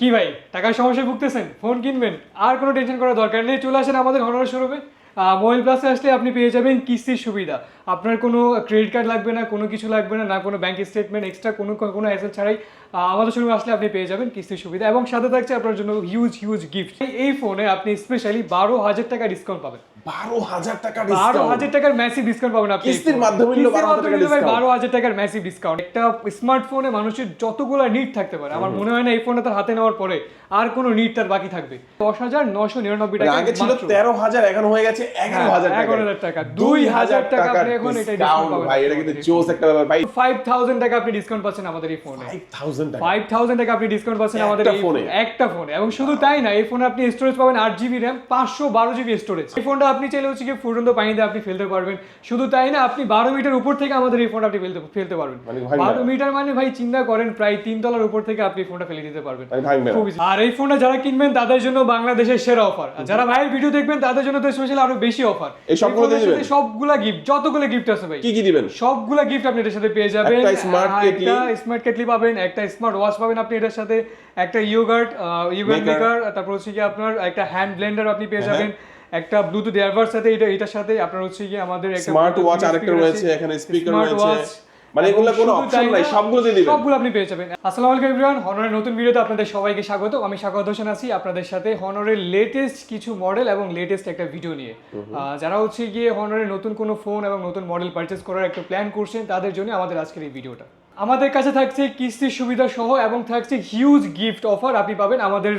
কি ভাই, টাকার সমস্যায় ভুগতেছেন? ফোন কিনবেন? আর কোনো টেনশন করার দরকার নেই। চলে আসেন আমাদের হনার শোরুমে মোবাইল প্লাসে আসলে আপনি পেয়ে যাবেন কিস্তির সুবিধা। আপনার কোনো ক্রেডিট কার্ড লাগবে না, কোনো কিছু লাগবে না না কোনো ব্যাংক স্টেটমেন্ট এক্সট্রা কোনো কোনো অ্যাসেল ছাড়াই আমাদের শোরুমে আসলে আপনি পেয়ে যাবেন কিস্তির সুবিধা। এবং সাথে থাকছে আপনার জন্য হিউজ হিউজ গিফট এই ফোনে আপনি স্পেশালি বারো হাজার টাকা ডিসকাউন্ট পাবেন। বারো হাজার টাকা বারো হাজার টাকার ম্যাসিভ ডিসকাউন্ট পাবেন আপনি। কিস্তির মাধ্যমে নিলে কিস্তির 12,000 মাধ্যমে টাকা নিলে ভাই discount। বারো হাজার টাকার ম্যাসিভ ডিসকাউন্ট একটা স্মার্টফোনে মানুষের যতগুলো নিট থাকতে পারে আমার মনে হয় না এই ফোনটা তার হাতে নেওয়ার পরে আর কোনো নিট তার বাকি থাকবে। দশ হাজার নশো নিরানব্বই টাকা আগে ছিল তেরো হাজার এখন হয়ে গেছে এগারো হাজার টাকা। 11,000 টাকা। 2,000 টাকা আপনি এখন এটা discount পাবেন। ভাই এটা কিন্তু জোস একটা ব্যাপার। ভাই 5000 টাকা আপনি ডিসকাউন্ট পাচ্ছেন আমাদের এই ফোনে ফাইভ থাউজেন্ড টাকা। 5000 টাকা আপনি ডিসকাউন্ট পাচ্ছেন আমাদের এই ফোনে? একটা ফোনে এবং শুধু তাই না এই ফোনে আপনি স্টোরেজ পাবেন আট জিবি র্যাম পাঁচশো বারো জিবি স্টোরেজ এই ফোনটা আপনি চাইলে হচ্ছে কি ফুটন্ত পানিতে আপনি ফেলতে পারবেন। শুধু তাই না আপনি বারো মিটার উপর থেকে আমাদের এই ফোনটা আপনি ফেলতে ফেলতে পারবেন। মানে। বারো মিটার মানে ভাই চিন্তা করেন প্রায় তিন তলার উপর থেকে আপনি ফোনটা ফেলে দিতে পারবেন। আর এই ফোনটা যারা কিনবেন তাদের জন্য বাংলাদেশের সেরা অফার আর যারা ভাইয়ের ভিডিও দেখবেন তাদের জন্য তো স্পেশাল আরও বেশি অফার এই সবগুলো গিফট যতগুলো গিফট আছে ভাই। কি কি দিবেন? সবগুলা গিফট আপনি এটার সাথে পেয়ে যাবেন। একটা smart কেটলি। একটা স্মার্ট কেটলি পাবেন একটা স্মার্ট ওয়াশ পাবেন আপনি এটার সাথে একটা ইয়োগার্ট ইয়োগার্ট। মেকার তারপর হচ্ছে কি আপনার একটা হ্যান্ড ব্লেন্ডার আপনি পেয়ে হ্যাঁ। যাবেন। একটা ব্লুটুথ এয়ারবাড সাথে এটা এটার সাথে আপনার হচ্ছে কি আমাদের একটা স্মার্ট ওয়াচ আরেকটা রয়েছে এখানে স্পিকার রয়েছে। মানে এগুলো কোনো অপশন নাই সবগুলো দিয়ে দিবেন। সবগুলো আপনি পেয়ে যাবেন। আসসালামু আলাইকুম এভরিওয়ান হনরের নতুন ভিডিওতে আপনাদের সবাইকে স্বাগত। আমি স্বাগত হোসেন আছি আপনাদের সাথে হনরের লেটেস্ট কিছু মডেল এবং লেটেস্ট একটা ভিডিও নিয়ে। যারা হচ্ছে গিয়ে হনরের নতুন কোনো ফোন এবং নতুন মডেল পারচেজ করার একটা প্ল্যান করছেন তাদের জন্য আমাদের আজকের এই ভিডিওটা আমাদের কাছে থাকছে কিস্তির সুবিধা সহ এবং থাকছে হিউজ গিফট অফার আপনি পাবেন আমাদের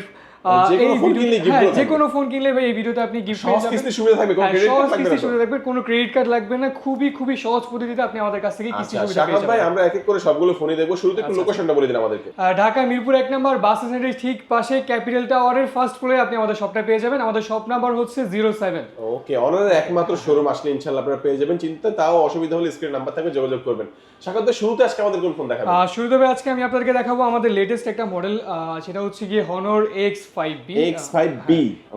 যে কোনো ফোন কিনলে হ্যাঁ, কিনলে ভাই এই ভিডিওতে আপনি গিফট সহজ কিস্তির সুবিধা থাকবে কোনো ক্রেডিট কার্ড লাগবে না সুবিধা থাকবে কোনো ক্রেডিট কার্ড লাগবে না খুবই খুবই সহজ পদ্ধতিতে আপনি আমাদের কাছ থেকে কিস্তি আচ্ছা সুবিধা পেয়ে শাকাব ভাই আমরা এক এক করে সবগুলো ফোনে দেখব। শুরুতে একটু লোকেশনটা বলে দিন আমাদেরকে। ঢাকা মিরপুর এক নম্বর বাস স্ট্যান্ডের ঠিক পাশে ক্যাপিটাল টাওয়ারের ফার্স্ট ফ্লোরে আপনি আমাদের শপটা পেয়ে যাবেন। আমাদের শপ নাম্বার হচ্ছে জিরো সেভেন ওকে অনারের একমাত্র শোরুম আসলে ইনশাআল্লাহ আপনারা পেয়ে যাবেন। চিন্তা তাও অসুবিধা হলে স্ক্রিন নাম্বার থাকবে যোগাযোগ করবেন। ভাই শুরুতে আজকে আমাদের কোন ফোন দেখাবেন? শুরুতে আজকে আমি আপনাদেরকে দেখাবো আমাদের লেটেস্ট একটা মডেল সেটা হচ্ছে গিয়ে Honor x five B X5B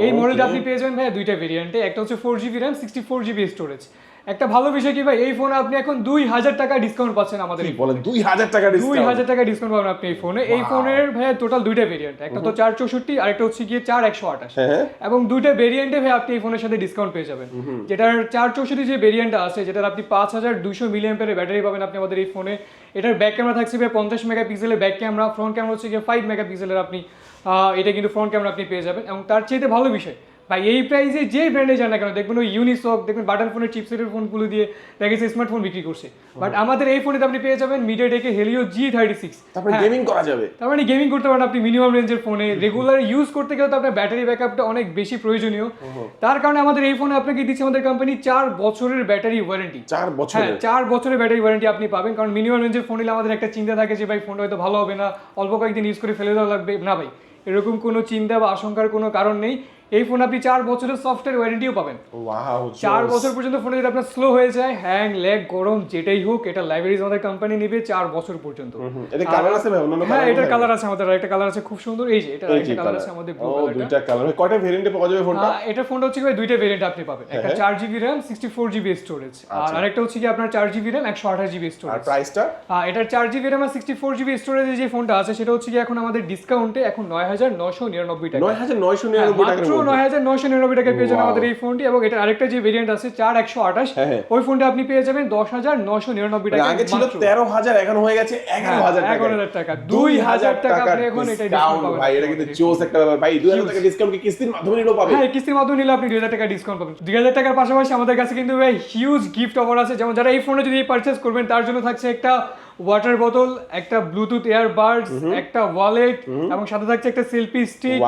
এই মডেলটা আপনি পেয়ে যাবেন ভাই দুইটা ভেরিয়েন্টে একটা হচ্ছে four GB RAM sixty four GB storage একটা ভালো বিষয় কি ভাই এই ফোনে আপনি এখন দুই হাজার টাকা ডিসকাউন্ট পাচ্ছেন আমাদের বলেন দুই হাজার টাকা দুই হাজার টাকা ডিসকাউন্ট পাবেন আপনি এই ফোনে এই ফোনের ভাইয়া টোটাল দুইটা ভেরিয়েন্ট একটা তো চার চৌষট্টি আর একটা হচ্ছে গিয়ে চার একশো আঠাশ। হ্যাঁ হ্যাঁ। এবং দুইটা ভেরিয়েন্টে ভাই আপনি এই ফোনের সাথে ডিসকাউন্ট পেয়ে যাবেন। যেটার চার চৌষট্টি যে ভেরিয়েন্টটা আছে যেটার আপনি পাঁচ হাজার দুশো মিলিয়াম্পের ব্যাটারি পাবেন আপনি আমাদের এই ফোনে এটার ব্যাক ক্যামেরা থাকছে ভাই পঞ্চাশ মেগা পিক্সেলের ব্যাক ক্যামেরা ফ্রন্ট ক্যামেরা হচ্ছে গিয়ে ফাইভ মেগা পিক্সেলের আপনি এটা কিন্তু ফ্রন্ট ক্যামেরা আপনি পেয়ে যাবেন এবং তার চেয়ে ভালো বিষয় ভাই এই প্রাইসে যে ব্র্যান্ডে যান না কেন দেখবেন ওই ইউনিসক দেখবেন বাটন ফোনের চিপসেটের ফোনগুলো দিয়ে দেখেছে স্মার্টফোন বিক্রি করছে। বাট আমাদের এই ফোনে আপনি পেয়ে যাবেন মিডিয়া টেকে হেলিও জি থার্টি সিক্স তারপরে গেমিং করা যাবে। তার মানে গেমিং করতে পারেন আপনি মিনিমাম রেঞ্জের ফোনে রেগুলার ইউজ করতে গেলে তো আপনার ব্যাটারি ব্যাকআপটা অনেক বেশি প্রয়োজনীয়। তার কারণে আমাদের এই ফোনে আপনাকে দিচ্ছে আমাদের কোম্পানি চার বছরের ব্যাটারি ওয়ারেন্টি চার বছর হ্যাঁ চার বছরের ব্যাটারি ওয়ারেন্টি আপনি পাবেন। কারণ মিনিমাম রেঞ্জের ফোন নিলে আমাদের একটা চিন্তা থাকে যে ভাই ফোনটা হয়তো ভালো হবে না। অল্প কয়েকদিন ইউজ করে ফেলে দেওয়া লাগবে। না ভাই। এরকম কোনো চিন্তা বা আশঙ্কার কোনো কারণ নেই। এই ফোন আপনি চার বছরের সফটওয়্যার ওয়ারেন্টিও পাবেন। চার বছর পর্যন্ত ফোনে যদি আপনার স্লো হয়ে যায় হ্যাং ল্যাগ গরম যেটাই হোক এটা লাইব্রেরিজ আমাদের কোম্পানি নিবে চার বছর পর্যন্ত। এটা কালার আছে হ্যাঁ এটার কালার আছে আমাদের একটা কালার আছে খুব সুন্দর এই যে এটা একটা কালার আছে আমাদের ব্লু দুইটা কালার কয়টা ভেরিয়েন্টে পাওয়া যাবে ফোনটা এটা ফোনটা হচ্ছে কি দুইটা ভেরিয়েন্ট আপনি পাবেন। একটা হ্যাঁ। চার GB RAM sixty four GB storage আর আরেকটা হচ্ছে কি আপনার চার জিবি র্যাম একশো আঠাশ জিবি স্টোরেজ প্রাইসটা এটার চার জিবি র্যাম আর সিক্সটি ফোর জিবি স্টোরেজে যে ফোনটা আছে সেটা হচ্ছে কি এখন আমাদের ডিসকাউন্টে এখন নয় হাজার নয়শো নিরানব্বই টাকা। নয় হাজার নয়শো হ্যাঁ, নিরানব্বই টাকার মাত্র নয় হাজার নশো নিরানব্বই টাকা পেয়ে যাবেন আমাদের এই ফোনটি এবং এটার আরেকটা যে ভেরিয়েন্ট আছে চার একশো আঠাশ হ্যাঁ, হ্যাঁ। ওই ফোনটা আপনি পেয়ে যাবেন দশ হাজার নশো নিরানব্বই মানে টাকা আগে ছিল তেরো হাজার এখন হয়ে গেছে এগারো হাজার এগারো হাজার টাকা। দুই হাজার টাকা আপনি এখন এটা ডিসকাউন্ট ভাই এটা কিন্তু জোস একটা ব্যাপার। ভাই দুই হাজার টাকা ডিসকাউন্ট কি কিস্তির মাধ্যমে নিলেও পাবে? হ্যাঁ কিস্তির মাধ্যমে নিলে আপনি দুই হাজার টাকা ডিসকাউন্ট পাবেন। দুই হাজার টাকার পাশাপাশি আমাদের কাছে কিন্তু ভাই হিউজ গিফট অফার আছে। যেমন যারা এই ফোনে যদি পারচেস করবেন তার জন্য থাকছে একটা ওয়াটার বোতল একটা ব্লুটুথ ইয়ারবাডস একটা ওয়ালেট এবং সাথে থাকছে একটা সেলফি স্টিক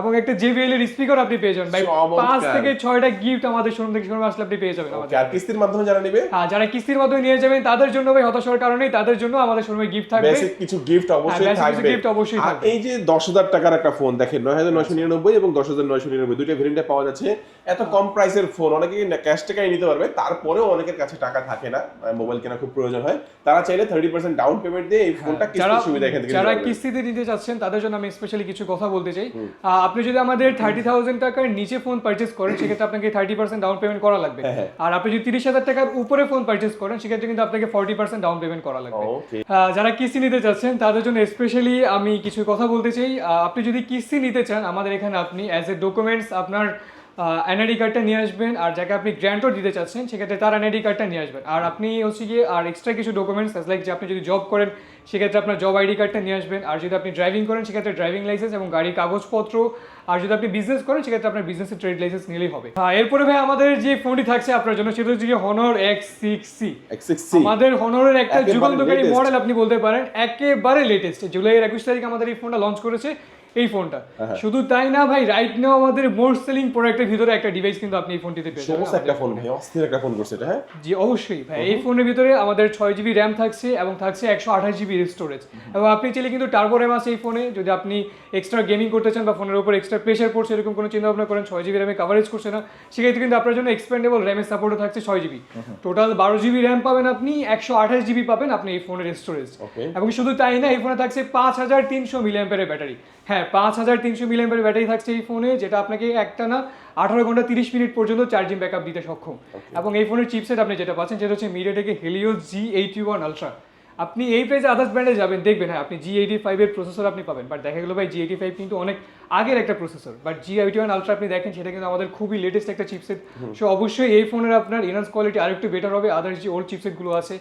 এবং একটা জেবিএল এর স্পিকার আপনি পেয়ে যাবেন। ভাই পাঁচ থেকে ছয়টা গিফট আমাদের শোরুম থেকে শোরুমে আসলে আপনি পেয়ে যাবেন আমাদের আর কিস্তির মাধ্যমে যারা নিবে? হ্যাঁ যারা কিস্তির মাধ্যমে নিয়ে যাবেন তাদের জন্য ভাই হতাশার কারণে তাদের জন্য আমাদের শোরুমে গিফট থাকবে। বেসিক কিছু গিফট অবশ্যই basic কিছু থাকবে। gift অবশ্যই থাকবে। এই যে দশ হাজার টাকার একটা ফোন দেখেন নয় হাজার নয়শো নিরানব্বই এবং দশ হাজার নয়শো নিরানব্বই দুইটা ভেরিয়েন্টে পাওয়া যাচ্ছে। এত কম প্রাইসের ফোন অনেকে ক্যাশ টাকায় নিতে পারবে তারপরেও অনেকের কাছে টাকা থাকে না মোবাইল কেনা খুব প্রয়োজন হয়। তারা চাইলে থার্টি পার্সেন্ট ডাউন পেমেন্ট দিয়ে এই ফোনটা হ্যাঁ, যারা কিস্তির সুবিধা এখান থেকে যারা। কিস্তিতে নিতে চাচ্ছেন তাদের জন্য আমি স্পেশালি কিছু কথা বলতে চাই। আপনি যদি আমাদের থার্টি থাউজেন্ড টাকার নিচে ফোন পারচেস করেন সেক্ষেত্রে আপনাকে থার্টি পার্সেন্ট ডাউন পেমেন্ট করা লাগবে। হ্যাঁ, হ্যাঁ। আর আপনি যদি তিরিশ হাজার টাকার উপরে ফোন পারচেস করেন সেক্ষেত্রে কিন্তু আপনাকে ফর্টি পার্সেন্ট ডাউন পেমেন্ট করা লাগবে। যারা কিস্তি নিতে চাচ্ছেন তাদের জন্য স্পেশালি আমি কিছু কথা বলতে চাই। আপনি যদি কিস্তি নিতে চান আমাদের এখানে আপনি অ্যাজ এ ডকুমেন্টস আপনার এনআইডি কার্ডটা নিয়ে আসবেন আর যাকে আপনি গ্র্যান্টও দিতে চাচ্ছেন সেক্ষেত্রে তার এনআইডি কার্ডটা নিয়ে আসবেন। আর আপনি হচ্ছে গিয়ে আর এক্সট্রা কিছু ডকুমেন্টস লাইক যে আপনি যদি জব করেন সেক্ষেত্রে আপনার জব আইডি কার্ডটা নিয়ে আসবেন। আর যদি আপনি ড্রাইভিং করেন সেক্ষেত্রে ড্রাইভিং লাইসেন্স এবং গাড়ির কাগজপত্র। আর যদি আপনি বিজনেস করেন সেক্ষেত্রে আপনার বিজনেসের ট্রেড লাইসেন্স নিলেই হবে। হ্যাঁ এরপরে ভাই আমাদের যে ফোনটি থাকছে আপনার জন্য সেটা হচ্ছে হনর এক্স সিক্স সি আমাদের হনরের একটা যুগান্তকারী মডেল আপনি বলতে পারেন একেবারে লেটেস্ট জুলাইয়ের একুশ তারিখ আমাদের এই ফোনটা লঞ্চ করেছে। এই ফোনটা। শুধু তাই না ভাই রাইট নাও আমাদের মোস্ট সেলিং প্রোডাক্টের ভিতরে একটা ডিভাইস কিন্তু আপনি এই ফোনটিতে পেয়ে যাবেন। একটা ফোন ভাই অস্থির একটা ফোন করছে এটা হ্যাঁ? জি অবশ্যই ভাই এই ফোনের ভিতরে আমাদের ছয় জিবি র্যাম থাকছে এবং থাকছে একশো আঠাশ জিবি স্টোরেজ এবং আপনি চাইলে কিন্তু টার্বো র্যাম আছে এই ফোনে যদি আপনি এক্সট্রা গেমিং করতে চান বা ফোনের উপর এক্সট্রা প্রেশার পড়ছে এরকম কোনো চিন্তা ভাবনা করেন ছয় জিবি র্যামে কাভারেজ করছে না সেক্ষেত্রে কিন্তু আপনার জন্য এক্সপেন্ডেবল র্যামের সাপোর্টও থাকছে ছয় জিবি টোটাল বারো জিবি র্যাম পাবেন আপনি একশো আঠাশ জিবি পাবেন আপনি এই ফোনের স্টোরেজ এবং শুধু তাই না এই ফোনে থাকছে পাঁচ হাজার তিনশো মিলিয়াম্পের ব্যাটারি হ্যাঁ পাঁচ হাজার তিনশো মিলিয়াম্পের ব্যাটারি থাকছে এই ফোনে যেটা আপনাকে একটা না আঠারো ঘণ্টা তিরিশ মিনিট পর্যন্ত চার্জিং ব্যাকআপ দিতে সক্ষম। এবং এই ফোনের চিপসেট আপনি যেটা পাচ্ছেন সেটা হচ্ছে মিডিয়াটেকে Helio G eighty one ultra আপনি এই প্রাইসে আদার্স ব্র্যান্ডে যাবেন দেখবেন হ্যাঁ আপনি জি এইটি ফাইভের প্রসেসর আপনি পাবেন। বাট দেখা গেলো ভাই জি এইটি ফাইভ কিন্তু অনেক আগের একটা processor but G eighty one ultra আপনি দেখেন সেটা কিন্তু আমাদের খুবই লেটেস্ট একটা চিপসেট সো অবশ্যই এই ফোনের আপনার ইনার্স কোয়ালিটি আরেকটু বেটার হবে আদার্স যে ওল্ড চিপসেটগুলো আছে।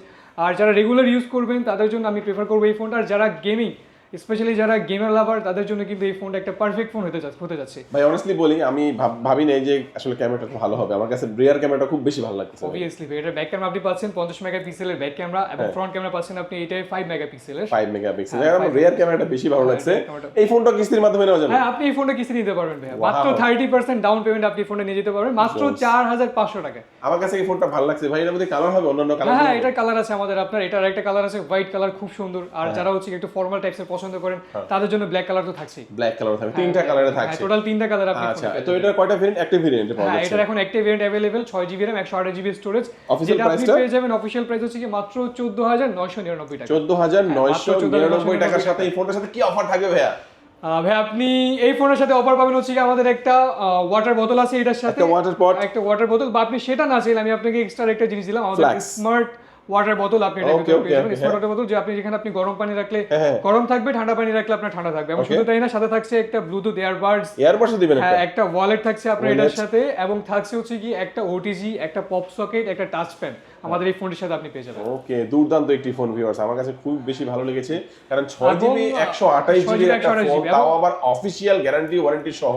আর যারা রেগুলার ইউজ করবেন তাদের জন্য আমি প্রেফার করব এই ফোনটা আর যারা গেমিং স্পেশালি যারা গেমার লাভার তাদের জন্য কিন্তু এই ফোনটা একটা পারফেক্ট ফোন হতে যাচ্ছে হতে যাচ্ছে। ভাই অনেস্টলি বলি আমি ভাবি নাই যে আসলে ক্যামেরাটা খুব ভালো হবে। আমার কাছে রিয়ার ক্যামেরাটা খুব বেশি ভালো লাগছে অবভিয়াসলি এটার ব্যাক ক্যামেরা আপনি পাচ্ছেন পঞ্চাশ মেগা পিক্সেলের ব্যাক ক্যামেরা এবং ফ্রন্ট ক্যামেরা পাচ্ছেন আপনি এটাই ফাইভ মেগা পিক্সেলের ফাইভ মেগাপিক্সেল হ্যাঁ, আমার রিয়ার ক্যামেরাটা বেশি ভালো লাগছে। টা- এই ফোনটা কিস্তির মাধ্যমে নেওয়া যাবে। হ্যাঁ আপনি এই ফোনটা কিস্তি নিতে পারবেন Wow. মাত্র থার্টি পার্সেন্ট ডাউন পেমেন্ট আপনি ফোনটা নিয়ে যেতে পারবেন। মাত্র চার হাজার পাঁচশো টাকা। আমার কাছে এই ফোনটা ভালো লাগছে ভাই। এর মধ্যে কালার হবে অন্যান্য কালার হ্যাঁ হ্যাঁ এটার কালার আছে আমাদের আপনার। এটার একটা কালার আছে হোয়াইট কালার খুব সুন্দর। আর যারা হচ্ছে একটু ফর্মাল টাইপসের পছন্দ করেন তাদের জন্য ব্ল্যাক কালার তো থাকছেই। ব্ল্যাক কালার থাকবে তিনটা কালারে থাকছে। টোটাল তিনটা কালার আপনি আচ্ছা তো এটার কয়টা ভেরিয়েন্ট একটা ভেরিয়েন্ট পাওয়া হ্যাঁ যাচ্ছে? এটার এখন একটা ভেরিয়েন্ট অ্যাভেলেবেল ছয় জিবি র্যাম একশো আঠাশ জিবি স্টোরেজ যেটা আপনি পেয়ে যাবেন অফিসিয়াল প্রাইস হচ্ছে কি মাত্র চোদ্দ হাজার নয়শো নিরানব্বই টাকা। চোদ্দ হাজার নয়শো মাত্র 14,999 টাকার সাথে এই ফোনটার সাথে কি অফার থাকবে ভাইয়া? ভাই আপনি এই ফোনের সাথে অফার পাবেন হচ্ছে কি আমাদের একটা ওয়াটার বোতল আছে এটার সাথে। একটা ওয়াটার পট একটা ওয়াটার বোতল বা আপনি সেটা না চাইলে আমি আপনাকে এক্সট্রা একটা জিনিস দিলাম আমাদের স্মার্ট ওয়াটার বোতল আপনি এটা Okay, ভিতরে পেয়ে যাবেন। স্মার্ট ওয়াটার বোতল যে আপনি যেখানে আপনি গরম পানি রাখলে হ্যাঁ, হ্যাঁ। গরম থাকবে ঠান্ডা পানি রাখলে আপনার ঠান্ডা থাকবে। এবং শুধু তাই না সাথে থাকছে একটা ব্লুটুথ এয়ারবাডস এয়ারবাডস দিবেন হ্যাঁ একটা ওয়ালেট থাকছে আপনার এটার সাথে। এবং থাকছে হচ্ছে কি একটা ওটিজি একটা পপ সকেট একটা টাচ প্যান আমাদের এই ফোনটির সাথে আপনি পেয়ে যাবেন। ওকে দুর্দান্ত একটি ফোন ভিউয়ার্স আমার কাছে খুব বেশি ভালো লেগেছে। কারণ ছয় এবং, জিবি একশো আঠাশ 6 জিবি GB একটা ফোন তাও আবার অফিসিয়াল গ্যারান্টি ওয়ারেন্টি সহ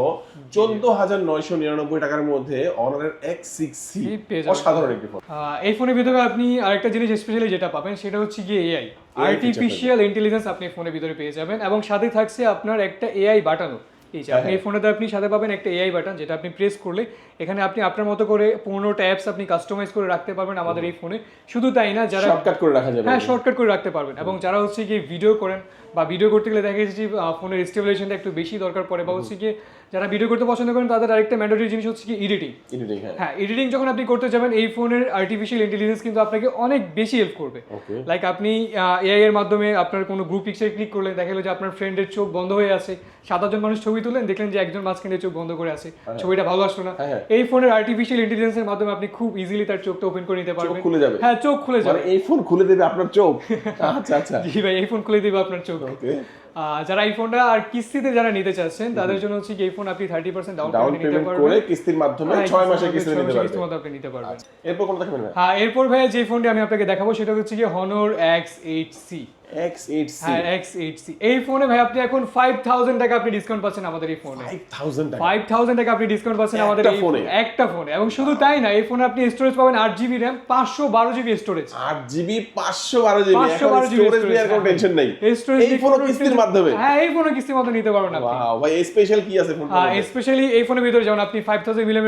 চোদ্দ হাজার নয়শো নিরানব্বই টাকার মধ্যে অনারের এক্স সিক্স সি জি, পেয়ে যাবেন। অসাধারণ একটি ফোন এই ফোনের ভিতরে আপনি আরেকটা জিনিস স্পেশালি যেটা পাবেন সেটা হচ্ছে গিয়ে এআই আর্টিফিশিয়াল ইন্টেলিজেন্স আপনি ফোনের ভিতরে পেয়ে যাবেন এবং সাথে থাকছে আপনার একটা এআই বাটনও এই যে আপনি এই ফোনেতে আপনি সাথে পাবেন একটা এআই বাটন যেটা আপনি প্রেস করলে এখানে আপনি আপনার মতো করে পনেরোটা অ্যাপস আপনি কাস্টমাইজ করে রাখতে পারবেন আমাদের এই ফোনে শুধু তাই না যারা শর্টকাট করে রাখা যাবে হ্যাঁ শর্টকাট করে রাখতে পারবেন। এবং যারা হচ্ছে গিয়ে ভিডিও করেন বা ভিডিও করতে গেলে দেখা যাচ্ছে যে ফোনের স্টেবিলাইজেশনটা একটু বেশি দরকার পড়ে বা হচ্ছে গিয়ে যারা ভিডিও করতে পছন্দ করেন তাদের আরেকটা ম্যান্ডেটরি জিনিস হচ্ছে কি এডিটিং এডিটিং হ্যাঁ। হ্যাঁ এডিটিং যখন আপনি করতে যাবেন এই ফোনের আর্টিফিশিয়াল ইন্টেলিজেন্স কিন্তু আপনাকে অনেক বেশি হেল্প করবে। লাইক আপনি এআই এর মাধ্যমে আপনার কোনো গ্রুপ পিকচার ক্লিক করলেন দেখা গেলো যে আপনার ফ্রেন্ডের চোখ বন্ধ হয়ে আছে সাত মানুষ ছবি তুলেন দেখলেন যে একজন মাঝখানে চোখ বন্ধ করে আছে। ছবিটা ভালো আসলো না। হ্যাঁ, হ্যাঁ। এই ফোনের আর্টিফিশিয়াল ইন্টেলিজেন্সের মাধ্যমে আপনি খুব ইজিলি তার চোখটা ওপেন করে নিতে চোখ পারবেন। খুলে যাবে। হ্যাঁ চোখ খুলে যাবে। মানে এই ফোন খুলে দেবে আপনার চোখ? আচ্ছা আচ্ছা। জি ভাই এই ফোন খুলে দিবে আপনার চোখ। ওকে যারা এই ফোনটা আর কিস্তিতে যারা নিতে চাচ্ছেন তাদের জন্য হচ্ছে এই ফোন আপনি thirty percent down down payment নিতে পারবেন। করে কিস্তির মাধ্যমে হ্যাঁ, ছয় মাসে কিস্তি নিতে ছয় পারবে কিস্তির মধ্যে আপনি নিতে পারবেন। এরপর কোনটা দেখাবেন হ্যাঁ এরপর ভাই যে ফোনটি আমি আপনাকে দেখাবো সেটা হচ্ছে কি হনর এক্স হ্যাঁ এই ফোনে ভাই আপনি এখন ফাইভ থাউজেন্ড টাকা আপনি ডিসকাউন্ট পাচ্ছেন আমাদের এই ফোনে ফাইভ থাউজেন্ড টাকা। ফাইভ থাউজেন্ড টাকা আপনি ডিসকাউন্ট পাচ্ছেন আমাদের এই ফোনে? একটা ফোনে এবং শুধু তাই না এই ফোনে আপনি স্টোরেজ পাবেন আট জিবি র্যাম পাঁচশো বারো জিবি স্টোরেজ আট জিবি পাঁচশো বারো জিবি 512 GB স্টোরেজ নিয়ে কোনো টেনশন নেই। এই storage এই নিয়ে ফোনও কোনো কিস্তির মাধ্যমে। হ্যাঁ এই ফোনে কিস্তির মতো নিতে পারবেন আপনি। ওয়াও ভাই স্পেশাল কি আছে ফোনটা স্পেশালি এই ফোনের ভিতরে যেমন আপনি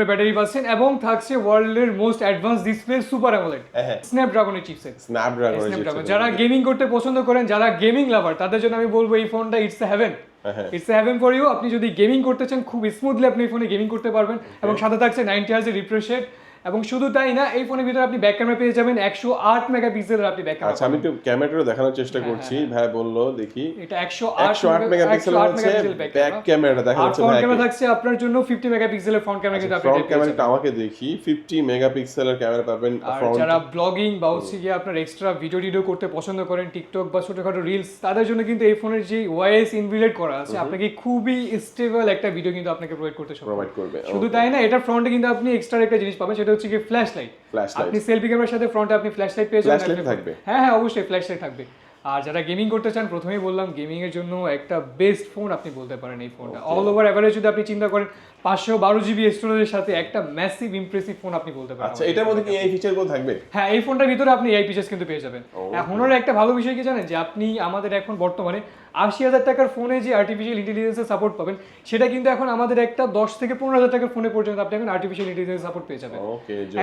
ব্যাটারি পাচ্ছেন এবং থাকছে ওয়ার্ল্ডের most advance display super AMOLED হ্যাঁ, হ্যাঁ। স্ন্যাপড্রাগনের চিপসেট স্ন্যাপড্রাগন স্ন্যাপড্রাগন যারা গেমিং করতে পছন্দ করেন যারা গেমিং লাভার তাদের জন্য আমি বলব এই ফোনটা ইটস হ্যাভেন হ্যাঁ, it's it's heaven for you আপনি যদি গেমিং করতে চান খুব স্মুথলি আপনি এই ফোনে গেমিং করতে পারবেন। এবং সাথে থাকছে নাইনটি হার্জের রিফ্রেশ রেট এবং শুধু তাই না এই ফোনের ভিতরে আপনি ব্যাক ক্যামেরা পেয়ে যাবেন একশো আট মেগাপিক্সেলের আপনি ব্যাক আচ্ছা আমি একটু ক্যামেরাটা দেখানোর চেষ্টা করছি ভাই বলল দেখি। এটা একশো একশো আট মেগাপিক্সেল হচ্ছে ব্যাক ক্যামেরাটা দেখা যাচ্ছে ফ্রন্ট ক্যামেরা থাকছে আপনার জন্য ফিফটি মেগাপিক্সেলের ফ্রন্ট ক্যামেরা কিন্তু আপনি ফ্রন্ট। ক্যামেরাটা আমাকে দেখি ফিফটি মেগাপিক্সেলের ক্যামেরা পাবেন আর ফ্রন্ট যারা ব্লগিং বা হচ্ছে গিয়ে আপনার এক্সট্রা ভিডিও টিডিও করতে পছন্দ করেন টিকটক বা ছোটখাটো রিলস তাদের জন্য কিন্তু এই ফোনের যে ওয়াইএস ইনবিল্ড করা আছে আপনাকে খুবই স্টেবল একটা ভিডিও কিন্তু আপনাকে প্রোভাইড করতে সক্ষম। প্রোভাইড করবে শুধু তাই না এটার ফ্রন্টে কিন্তু আপনি এক্সট্রা একটা জিনিস পাবেন সেটা হচ্ছে কি ফ্ল্যাশ লাইট আপনি সেলফি ক্যামেরার সাথে ফ্রন্টে আপনি ফ্ল্যাশ লাইট পেয়ে যাবেন থাকবে? হ্যাঁ হ্যাঁ অবশ্যই ফ্ল্যাশ লাইট থাকবে। আর যারা গেমিং করতে চান প্রথমেই বললাম গেমিং এর জন্য একটা বেস্ট ফোন আপনি বলতে পারেন এই ফোনটা অল ওভার এভারেজ যদি আপনি চিন্তা করেন পাঁচশো বারো জিবি স্টোরেজের সাথে একটা ম্যাসিভ ইমপ্রেসিভ ফোন আপনি বলতে পারেন আচ্ছা এটার মধ্যে কি এই ফিচারগুলো থাকবে? হ্যাঁ এই ফোনটার ভিতরে আপনি এই কিন্তু পেয়ে যাবেন। এখনের একটা ভালো বিষয় কি জানেন? যে আপনি আমাদের এখন বর্তমানে আশি হাজার টাকার ফোনে যে আর্টিফিশিয়াল ইন্টেলিজেন্সের সাপোর্ট পাবেন সেটা কিন্তু এখন আমাদের একটা দশ থেকে পনেরো হাজার টাকার ফোনে পর্যন্ত আপনি এখন আর্টিফিশিয়াল ইন্টেলিজেন্স সাপোর্ট পেয়ে যাবেন।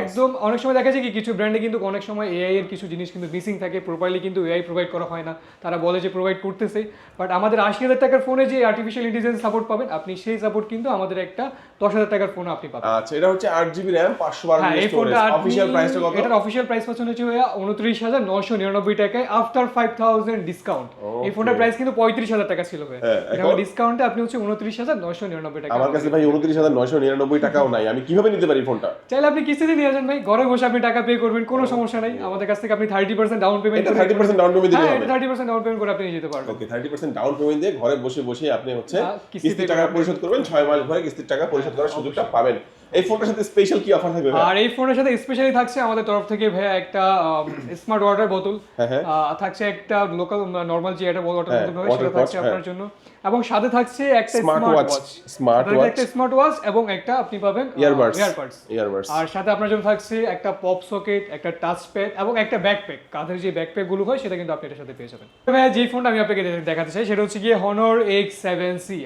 একদম অনেক সময় দেখা যায় কি কিছু ব্র্যান্ডে কিন্তু অনেক সময় এআই এর কিছু জিনিস কিন্তু মিসিং থাকে প্রপারলি কিন্তু এআই প্রোভাইড করা হয় না। তারা বলে যে প্রোভাইড করতেছে। বাট আমাদের আশি হাজার টাকার ফোনে যে আর্টিফিশিয়াল ইন্টেলিজেন্স সাপোর্ট পাবেন আপনি সেই সাপোর্ট কিন্তু আমাদের একটা দশ হাজার টাকার ফোন আপনি পাবেন। আচ্ছা এটা হচ্ছে আট জিবি র্যাম পাঁচশো বারো হ্যাঁ এই ফোনটা অফিসিয়াল প্রাইসটা কত? এটার অফিসিয়াল প্রাইস পাচ্ছেন হচ্ছে উনত্রিশ হাজার নশো নিরানব্বই টাকায় আফটার ফাইভ থাউজেন্ড ডিসকাউন্ট এই ফোনটার প্রাইস কিন্তু পঁয়ত্রিশ হাজার টাকা ছিল ভাই হ্যাঁ, ডিসকাউন্টে আপনি হচ্ছে উনত্রিশ হাজার নশো নিরানব্বই টাকা আমার কাছে ভাই উনত্রিশ হাজার নয়শো নিরানব্বই টাকাও নাই। আমি কীভাবে নিতে পারি ফোনটা চাইলে আপনি কিস্তিতে নিয়ে যান ভাই। ঘরে বসে আপনি টাকা পে করবেন কোনো সমস্যা নাই। আমাদের কাছ থেকে আপনি thirty percent down payment thirty percent down payment দিলে হ্যাঁ থার্টি পার্সেন্ট ডাউন পেমেন্ট করে আপনি নিয়ে যেতে পারবেন। Okay thirty percent down payment দিয়ে ঘরে বসে বসে আপনি হচ্ছে হ্যাঁ, কিস্তিতে টাকা পরিশোধ করবেন ছয় মাস ভরে কিস্তির টাকা পরিশোধ করার সুযোগটা পাবেন। এই ফোনটার সাথে স্পেশাল কি অফার থাকবে আর এই ফোনের সাথে স্পেশালি থাকছে আমাদের তরফ থেকে ভাইয়া একটা স্মার্ট ওয়াটার বোতল হ্যাঁ, হ্যাঁ। থাকছে একটা লোকাল নরমাল যে এটা ওয়াটার হ্যাঁ, বোতল সেটা থাকছে আপনার জন্য। এবং সাথে থাকছে একটা স্মার্ট ওয়াচ smart watch। একটা স্মার্ট ওয়াচ এবং একটা আপনি পাবেন ইয়ারবাডস ইয়ারবাডস ইয়ারবাডস আর সাথে আপনার জন্য থাকছে একটা পপ সকেট একটা টাচ প্যাড এবং একটা ব্যাকপ্যাক কাঁধের যে ব্যাকপ্যাকগুলো হয় সেটা কিন্তু আপনি এটার সাথে পেয়ে যাবেন। ভাইয়া যে ফোনটা আমি আপনাকে দেখাতে চাই সেটা হচ্ছে গিয়ে seven C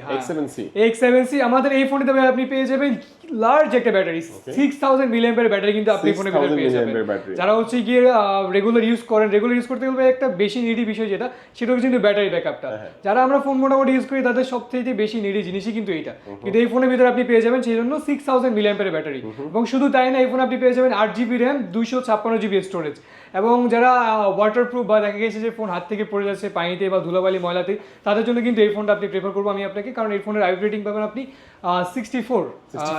X seven C আমাদের এই ফোনটাতে আপনি পেয়ে যাবেন লার্জ একটা ব্যাটারি সিক্স থাউজেন্ড মিলিয়ামের ব্যাটারি কিন্তু আপনি ফোনে পেয়ে যাবেন। যারা হচ্ছে গিয়ে রেগুলার ইউজ করেন রেগুলার ইউজ করতে গেলে একটা বেশি নিডি বিষয় যেটা সেটা হচ্ছে কিন্তু ব্যাটারি ব্যাকআপটা হ্যাঁ, যারা আমরা ফোন মোটামুটি ইউজ করি তাদের সব থেকে বেশি নিডি জিনিসই কিন্তু এইটা। কিন্তু এই ফোনের ভিতরে আপনি পেয়ে যাবেন সেই জন্য সিক্স থাউজেন্ড মিলিয়ামের ব্যাটারি এবং শুধু তাই না এই ফোন আপনি পেয়ে যাবেন আট জিবি র্যাম দুইশো ছাপ্পান্ন জিবি স্টোরেজ এবং যারা ওয়াটার প্রুফ বা দেখা গেছে যে ফোন হাত থেকে পড়ে যাচ্ছে পানিতে বা ধুলাবালি ময়লাতে তাদের জন্য কিন্তু এই ফোনটা আপনি প্রেফার করব আমি আপনাকে। কারণ এই ফোনের আইপ্রেটিং পাবেন আপনি সিক্সটি ফোর